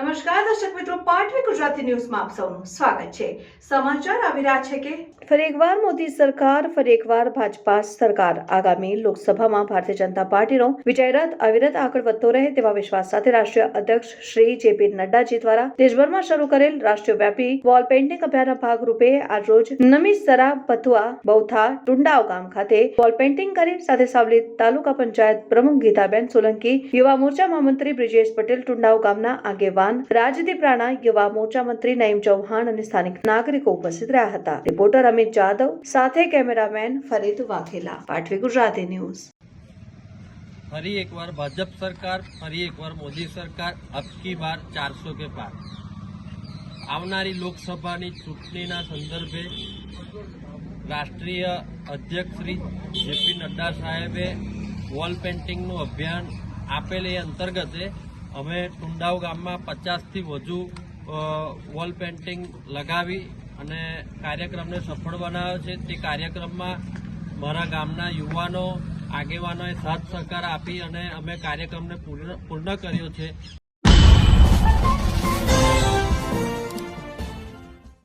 નમસ્કાર, દર્શક મિત્રો પાટવી ગુજરાતી ન્યૂઝમાં આપ સૌનું સ્વાગત છે. સમાચાર આવી રહ્યા છે કે ફરી એકવાર મોદી સરકાર, ફરી એકવાર ભાજપા સરકાર. આગામી લોકસભામાં ભારતીય જનતા પાર્ટીનો વિજયરથ અવિરત આગળ વધતો રહે તેવા વિશ્વાસ સાથે રાષ્ટ્રીય અધ્યક્ષ શ્રી જેપી નડ્ડાજી દ્વારા દેશભરમાં શરૂ કરેલ રાષ્ટ્રવ્યાપી વોલ પેઇન્ટિંગ અભિયાનના ભાગરૂપે આજરોજ નમીસરા બથુઆ બૌથા ટુંડાવ ગામ ખાતે વોલ પેઇન્ટિંગ કરી સાથે સાવલી તાલુકા પંચાયત પ્રમુખ ગીતાબેન સોલંકી, યુવા મોરચા મહામંત્રી બ્રિજેશ પટેલ ટુંડાવ ગામના આગેવાન રાજદીપ રાણા યુવા મોરચા મંત્રી નઈમ ચૌહાણ અને સ્થાનિક નાગરિકો ઉપસ્થિત રહ્યા હતા. રિપોર્ટર અમિત જાદવ, સાથે કેમેરામેન ફરીદ વાઘેલા. પાટવી ગુજરાતી ન્યૂઝ. ફરી એકવાર ભાજપ સરકાર, ફરી એકવાર મોદી સરકાર, અબકી બાર ચારસો કે પાર. આવનારી લોકસભાની ચૂંટણીના સંદર્ભે રાષ્ટ્રીય અધ્યક્ષ શ્રી જેપી નડ્ડા સાહેબે વોલ પેઇન્ટિંગનું અભિયાન આપેલ એ અંતર્ગતે અમે ટુંડાવ ગામમાં પચાસથી વધુ વોલ પેઇન્ટિંગ લગાવી અને કાર્યક્રમને સફળ બનાવ્યો છે. તે કાર્યક્રમમાં મારા ગામના યુવાનો, આગેવાનોએ સાથ સહકાર આપી અને અમે કાર્યક્રમને પૂર્ણ કર્યો છે.